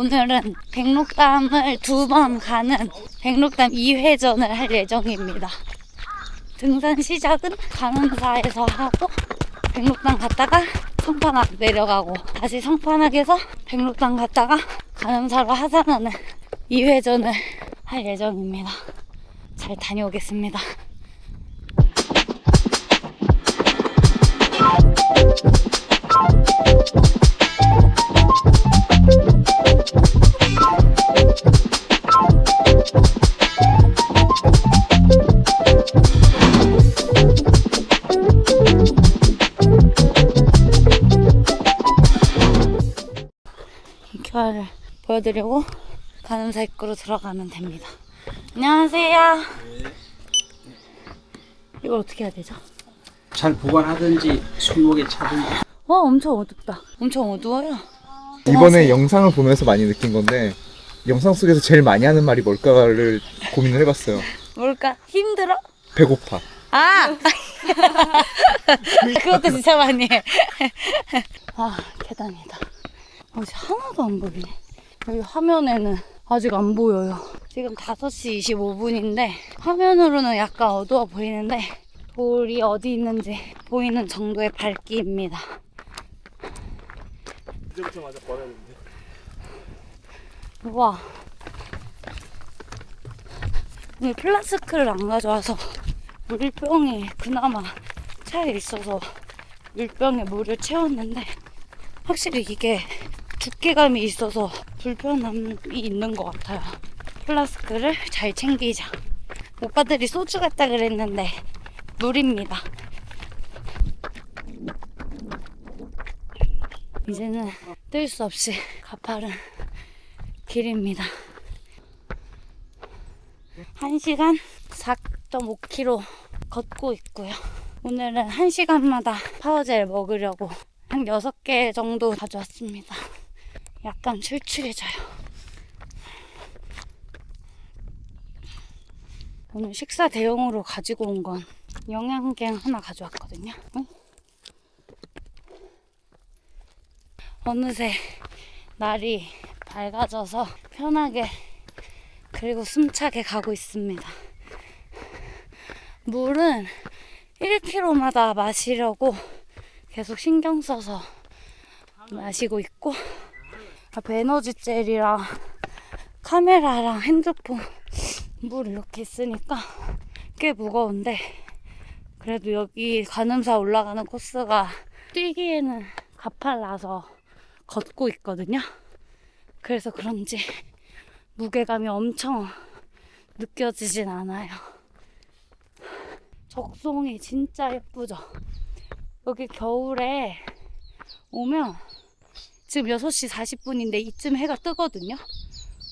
오늘은 백록담을 두 번 가는 백록담 2회전을 할 예정입니다. 등산 시작은 강은사에서 하고 백록담 갔다가 성판악 내려가고 다시 성판악에서 백록담 갔다가 간음사로 하산하는 2회전을 할 예정입니다. 잘 다녀오겠습니다. 보여드리고 간음사 입구로 들어가면 됩니다. 안녕하세요. 이걸 어떻게 해야 되죠? 잘 보관하든지 손목에 차든지 와 엄청 어둡다. 엄청 어두워요. 이번에 영상을 보면서 많이 느낀 건데 영상 속에서 제일 많이 하는 말이 뭘까를 고민을 해봤어요. 뭘까? 힘들어? 배고파. 아! 그것도 진짜 많이 해. 아, 계단이다. 아, 진짜 하나도 안 보이네. 여기 화면에는 아직 안 보여요. 지금 5시 25분인데, 화면으로는 약간 어두워 보이는데, 돌이 어디 있는지 보이는 정도의 밝기입니다. 이제부터 맞아 버렸는데. 우와. 오늘 플라스크를 안 가져와서 물병이 그나마 차에 있어서 물병에 물을 채웠는데 확실히 이게 두께감이 있어서 불편함이 있는 것 같아요. 플라스크를 잘 챙기자. 오빠들이 소주 같다 그랬는데 물입니다. 이제는 뜰 수 없이 가파른 길입니다. 1시간 4.5km 걷고 있고요. 오늘은 1시간마다 파워젤 먹으려고 한 6개 정도 가져왔습니다. 약간 출출해져요. 오늘 식사 대용으로 가지고 온 건 영양갱 하나 가져왔거든요. 응? 어느새 날이 밝아져서 편하게 그리고 숨차게 가고 있습니다. 물은 1km마다 마시려고 계속 신경 써서 마시고 있고 앞에 에너지 젤이랑 카메라랑 핸드폰 물 이렇게 있으니까 꽤 무거운데 그래도 여기 관음사 올라가는 코스가 뛰기에는 가팔라서 걷고 있거든요. 그래서 그런지 무게감이 엄청 느껴지진 않아요. 적송이 진짜 예쁘죠? 여기 겨울에 오면 지금 6시 40분인데 이쯤 해가 뜨거든요?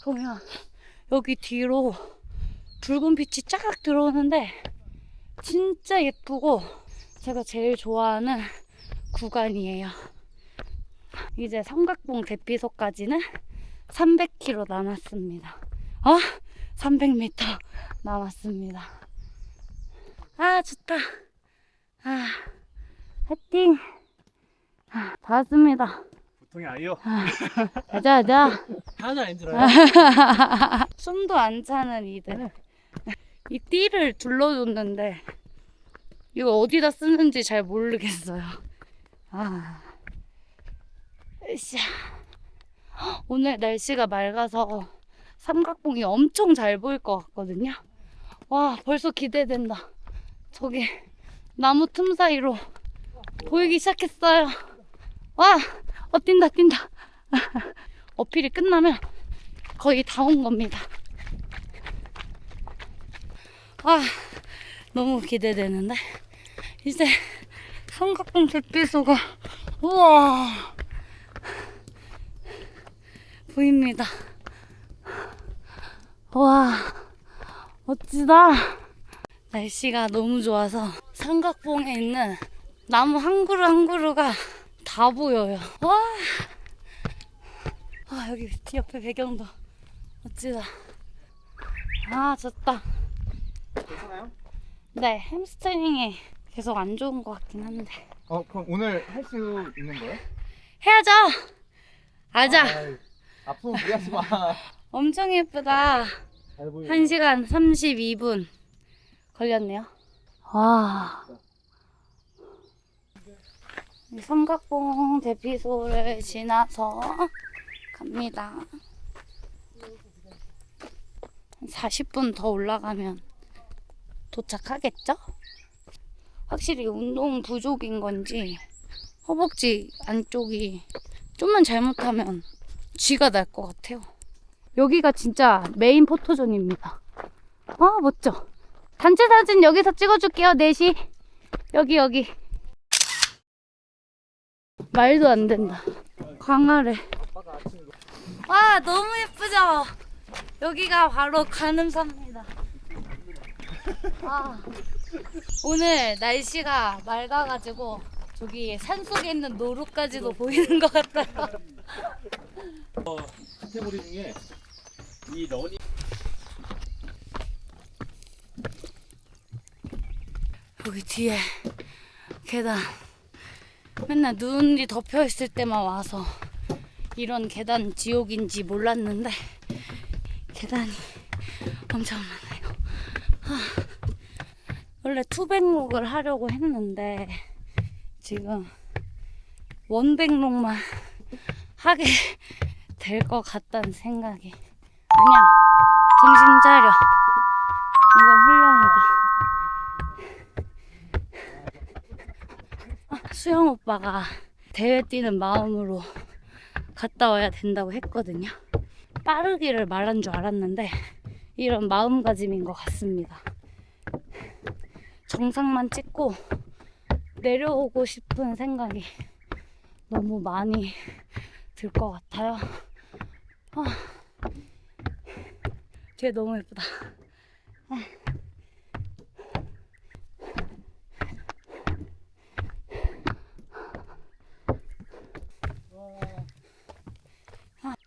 그러면 여기 뒤로 붉은 빛이 쫙 들어오는데 진짜 예쁘고 제가 제일 좋아하는 구간이에요. 이제 삼각봉 대피소까지는 300km 남았습니다. 어? 300m 남았습니다. 아, 좋다. 아, 화이팅! 아, 다 왔습니다. 보통이 아니요. 가자, 가자. 하나도 안 힘들어요? 숨도 안 차는 이들. 이 띠를 둘러줬는데, 이거 어디다 쓰는지 잘 모르겠어요. 아. 으쌰. 오늘 날씨가 맑아서 삼각봉이 엄청 잘 보일 것 같거든요. 와, 벌써 기대된다. 저기 나무 틈 사이로 보이기 시작했어요. 와, 어, 뛴다, 뛴다. 어필이 끝나면 거의 다 온 겁니다. 아, 너무 기대되는데. 이제 삼각봉 대피소가, 우와. 보입니다. 와, 멋지다. 날씨가 너무 좋아서 삼각봉에 있는 나무 한 그루 한 그루가 다 보여요. 와, 와 여기 옆에 배경도 멋지다. 아, 좋다. 괜찮아요? 네, 햄스트링이 계속 안 좋은 것 같긴 한데. 어 그럼 오늘 할 수 있는 거예요? 해야죠! 아자! 아이, 아프면 무리하지 마. 엄청 예쁘다. 잘 보여. 1시간 32분 걸렸네요. 와. 이 삼각봉 대피소를 지나서 갑니다. 한 40분 더 올라가면 도착하겠죠? 확실히 운동 부족인 건지 허벅지 안쪽이 좀만 잘못하면 쥐가 날 것 같아요. 여기가 진짜 메인 포토존입니다. 아, 멋져. 단체 사진 여기서 찍어줄게요, 4시. 여기, 여기. 말도 안 된다. 광활해. 와, 너무 예쁘죠? 여기가 바로 가늠사입니다. 아, 오늘 날씨가 맑아가지고 저기 산속에 있는 노루까지도 보이는 것 같아요. 카테고리 중에 이 러닝 여기 뒤에 계단 맨날 눈이 덮여 있을 때만 와서 이런 계단 지옥인지 몰랐는데 계단이 엄청 많아요. 하, 원래 투백록을 하려고 했는데 지금 원백록만 하게 될 것 같다는 생각이 아니야 정신 차려 이건 수영 오빠가 대회 뛰는 마음으로 갔다 와야 된다고 했거든요. 빠르기를 말한 줄 알았는데 이런 마음가짐인 것 같습니다. 정상만 찍고 내려오고 싶은 생각이 너무 많이 들 것 같아요. 아, 뒤에 너무 예쁘다. 아,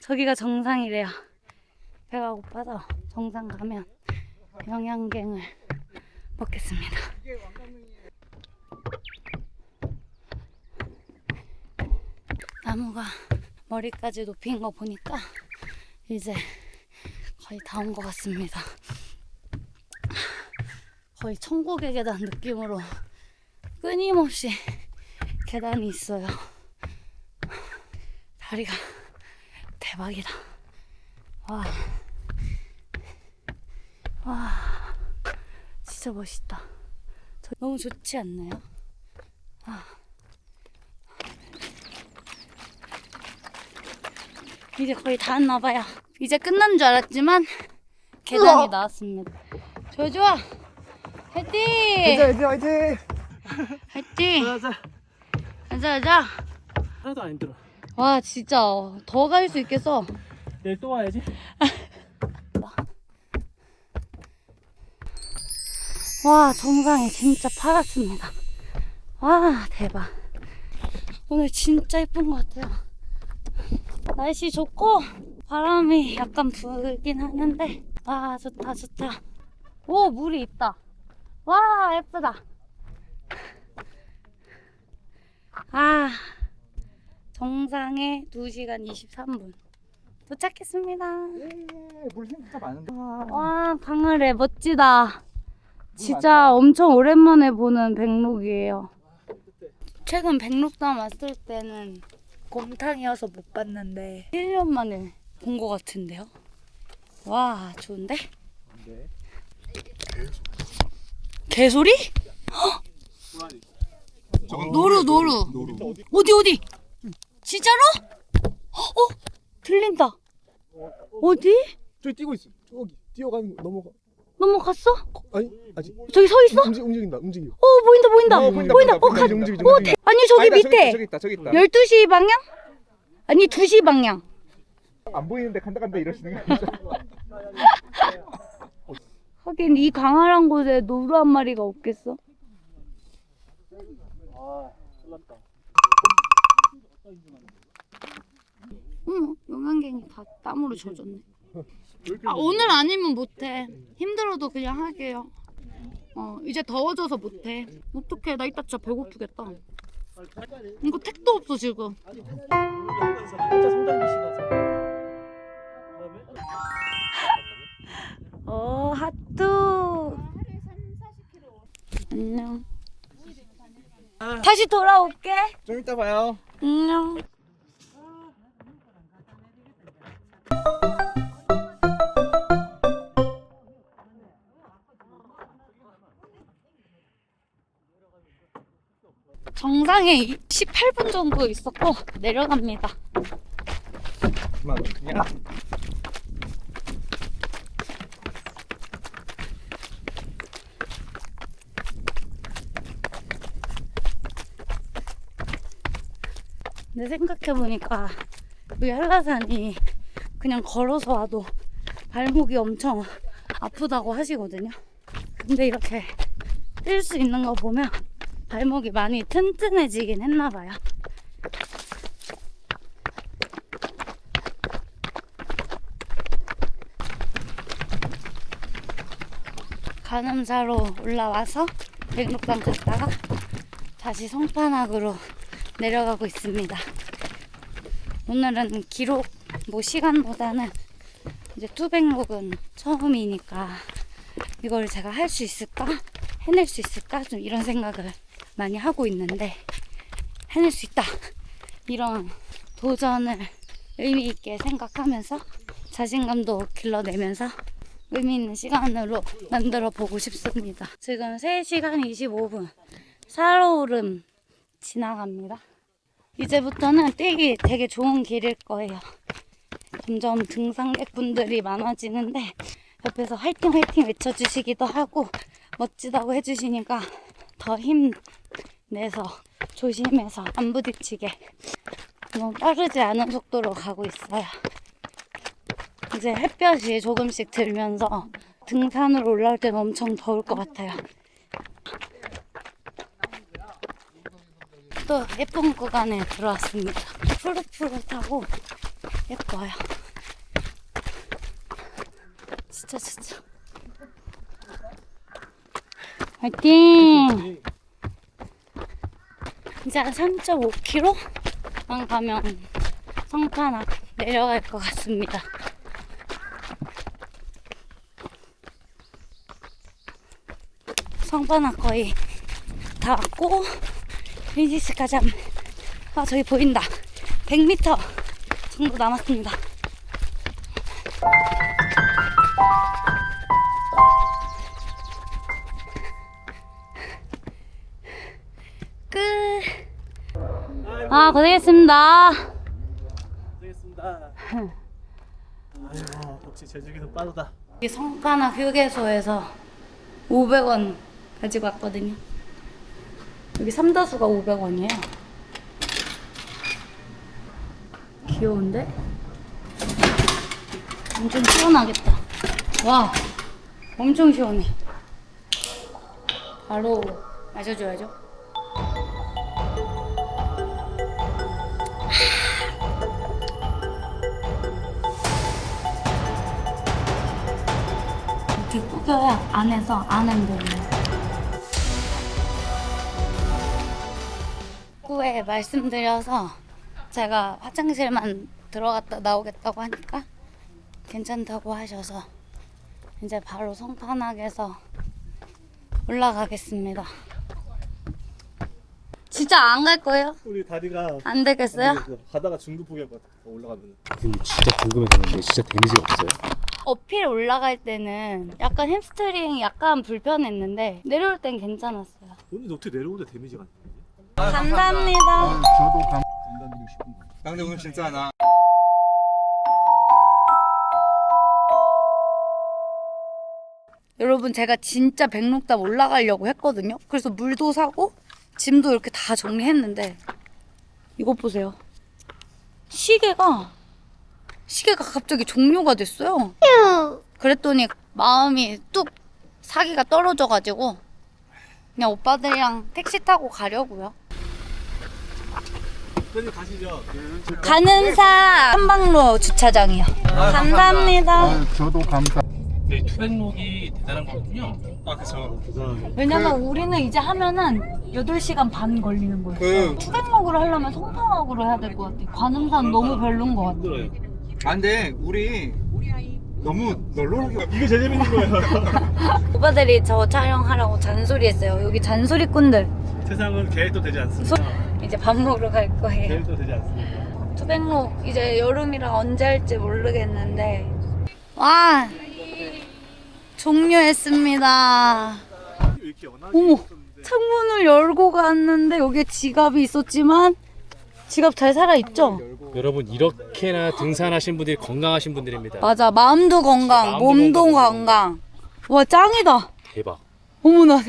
저기가 정상이래요. 배가 고파서 정상 가면 영양갱을 먹겠습니다. 나무가 머리까지 높인 거 보니까 이제 거의 다 온 것 같습니다. 거의 천국의 계단 느낌으로 끊임없이 계단이 있어요. 다리가 대박이다. 와. 와. 진짜 멋있다. 저- 너무 좋지 않나요? 아. 이제 거의 다 왔나봐요. 이제 끝난 줄 알았지만 계단이 나왔습니다. 좋아 좋아. 화이팅! 화이팅 화이팅. 화이팅! 가자. 가자 가자. 하나도 안 힘들어. 와 진짜 더 갈 수 있겠어. 내일 또 와야지. 와 정상이 진짜 파랗습니다. 와 대박. 오늘 진짜 예쁜 것 같아요. 날씨 좋고 바람이 약간 불긴 하는데 와 좋다 좋다. 오 물이 있다. 와 예쁘다. 아 정상에 2시간 23분 도착했습니다. 물 생각보다 많은데. 와 강을해 멋지다. 진짜 엄청 오랜만에 보는 백록이에요. 최근 백록담 왔을 때는 곰탕이어서 못 봤는데 1년 만에 본 것 같은데요. 와 좋은데? 네. 개소리? 노루 노루 어디 어디? 진짜로? 어 들린다. 어디? 저기 뛰고 있어. 저기 뛰어가는 거 넘어가. 넘어갔어? 아니 아직 저기 서 있어? 움직 움직인다 움직여. 어 보인다 보인다 어, 보인다. 보인다, 어, 보인다, 가, 움직이지, 어, 움직이지. 대- 아니 저기 아니다, 밑에 저기 있다 저기 있다. 12시 방향? 아니 2시 방향. 안 보이는데 간다 간다 이러시는 거 아니죠? 하긴 이 강활한 곳에 노루 한 마리가 없겠어? 어머, 용안갱이 다 땀으로 젖었네. 아, 오늘 아니면 못해. 힘들어도 그냥 할게요. 어, 이제 더워져서 못해. 어떡해, 나 이따 진짜 배고프겠다. 이거 택도 없어, 지금. 어, 핫도. 안녕. 다시 돌아올게. 좀 이따 봐요. 안녕. 정상에 18분 정도 있었고 내려갑니다. 그만 그냥. 근데 생각해보니까 이 한라산이 그냥 걸어서 와도 발목이 엄청 아프다고 하시거든요. 근데 이렇게 뛸 수 있는 거 보면 발목이 많이 튼튼해지긴 했나 봐요. 가늠사로 올라와서 백록당 갔다가 다시 성판악으로 내려가고 있습니다. 오늘은 기록 뭐 시간보다는 이제 투백록은 처음이니까 이걸 제가 할 수 있을까? 해낼 수 있을까? 좀 이런 생각을 많이 하고 있는데 해낼 수 있다. 이런 도전을 의미 있게 생각하면서 자신감도 길러내면서 의미 있는 시간으로 만들어 보고 싶습니다. 지금 3시간 25분 살오름 지나갑니다. 이제부터는 뛰기 되게 좋은 길일 거예요. 점점 등산객분들이 많아지는데 옆에서 화이팅 화이팅 외쳐주시기도 하고 멋지다고 해주시니까 더 힘내서 조심해서 안 부딪히게 너무 빠르지 않은 속도로 가고 있어요. 이제 햇볕이 조금씩 들면서 등산으로 올라올 때는 엄청 더울 것 같아요. 또 예쁜 구간에 들어왔습니다. 푸릇푸릇하고 예뻐요. 진짜 진짜. 화이팅! 이제 한 3.5km만 가면 성판악 내려갈 것 같습니다. 성판악 거의 다 왔고 빈시스까지 한, 아, 저기 보인다. 100m 정도 남았습니다. 끝. 아, 고생했습니다. 되겠습니다. 아이고 역시 제주기는 빠르다. 이 성판악 휴게소에서 500원 가지고 왔거든요. 여기 삼다수가 500원이에요. 귀여운데? 엄청 시원하겠다. 와, 엄청 시원해. 바로 마셔줘야죠. 이렇게 구겨야 안에서 안 흔들려 요. 구에 말씀드려서 제가 화장실만 들어갔다 나오겠다고 하니까 괜찮다고 하셔서 이제 바로 성판악에서 올라가겠습니다. 진짜 안 갈 거예요? 우리 다리가 안 되겠어요? 가다가 중도 포기할 것 같아. 올라가면. 그 진짜 궁금해졌는데 진짜 데미지가 없어요? 어필 올라갈 때는 약간 햄스트링 약간 불편했는데 내려올 땐 괜찮았어요. 오늘 어떻게 내려오는데 데미지가 안 감사합니다. 근데 오늘 진짜 나 여러분 제가 진짜 백록담 올라가려고 했거든요. 그래서 물도 사고 짐도 이렇게 다 정리했는데 이것 보세요. 시계가 시계가 갑자기 종료가 됐어요. 그랬더니 마음이 뚝 사기가 떨어져가지고 그냥 오빠들이랑 택시 타고 가려고요. 가시죠. 가는 사 한방로 주차장이요. 감사합니다. 저도 감사. 네, 투백록이 대단한 거거든요. 아, 그쵸. 왜냐면 우리는 이제 하면은 8시간 반 걸리는 거예요. 그 투백목으로 하려면 성판학으로 해야 될 것 같아. 관음산 너무 별론 것 같아. 힘들어요. 안 돼 우리 너무 널널하게 이게 제일 재밌는 거예요. 오빠들이 저 촬영하라고 잔소리했어요. 여기 잔소리꾼들. 세상은 계획도 되지 않습니다. 이제 밥 먹으러 갈 거예요. 계획도 되지 않습니다. 투백로 이제 여름이라 언제 할지 모르겠는데 와 종료했습니다. 어머 창문을 열고 갔는데 여기에 지갑이 있었지만 지갑 잘 살아 있죠? 여러분 이렇게나 등산하신 분들이 건강하신 분들입니다. 맞아 마음도 건강, 마음도 몸도 건강. 건강. 와 짱이다. 대박. 어머나